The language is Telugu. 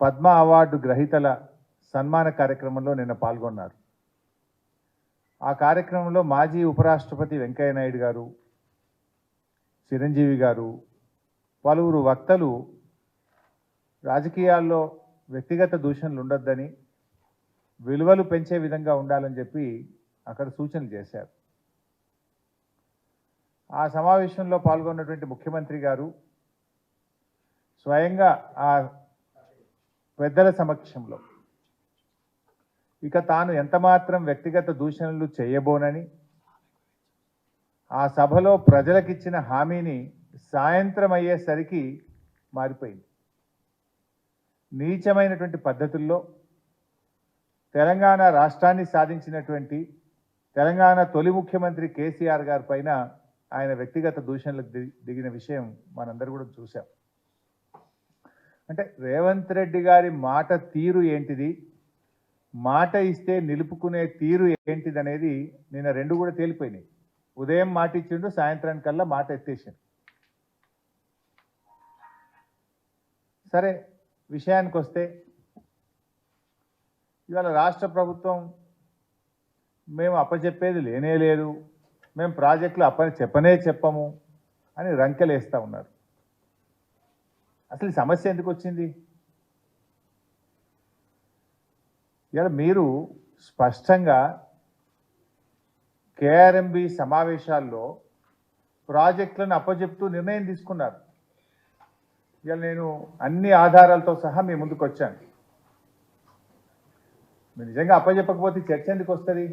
పద్మ అవార్డు గ్రహీతల సన్మాన కార్యక్రమంలో నిన్న పాల్గొన్నారు. ఆ కార్యక్రమంలో మాజీ ఉపరాష్ట్రపతి వెంకయ్య నాయుడు గారు చిరంజీవి గారు పలువురు వక్తలు రాజకీయాల్లో వ్యక్తిగత దూషణలు ఉండొద్దని విలువలు పెంచే విధంగా ఉండాలని చెప్పి అక్కడ సూచనలు చేశారు. ఆ సమావేశంలో పాల్గొన్నటువంటి ముఖ్యమంత్రి గారు స్వయంగా ఆ పెద్దల సమక్షంలో. ఇక తాను ఎంతమాత్రం వ్యక్తిగత దూషణలు చేయబోనని ఆ సభలో ప్రజలకిచ్చిన హామీని సాయంత్రం అయ్యేసరికి మారిపోయింది. నీచమైనటువంటి పద్ధతుల్లో తెలంగాణ రాష్ట్రాన్ని సాధించినటువంటి తెలంగాణ తొలి ముఖ్యమంత్రి కేసీఆర్ గారి పైన ఆయన వ్యక్తిగత దూషణలకు ది- దిగిన విషయం మనందరూ కూడా చూసాం అంటే రేవంత్ రెడ్డి గారి మాట తీరు ఏంటిది? మాట ఇస్తే నిలుపుకునే తీరు ఏంటిది అనేది నిన్న రెండు కూడా తేలిపోయినాయి. ఉదయం మాట ఇచ్చిండు సాయంత్రానికల్లా మాట ఎత్తేసిండు. సరే విషయానికి వస్తే ఇవాళ రాష్ట్ర ప్రభుత్వం మేము అప్పచెప్పేది లేనే లేదు. మేము ప్రాజెక్టులు అప్ప చెప్పనే చెప్పము అని రంకెలేస్తూ ఉన్నారు. అసలు ఈ సమస్య ఎందుకు వచ్చింది? ఇలా మీరు స్పష్టంగా కేఆర్ఎంబి సమావేశాల్లో ప్రాజెక్టులను అప్పచెప్తూ నిర్ణయం తీసుకున్నారు. ఇలా నేను అన్ని ఆధారాలతో సహా మీ ముందుకు వచ్చాను మీరు నిజంగా అప్పచెప్పకపోతే చర్చ ఎందుకు వస్తుంది?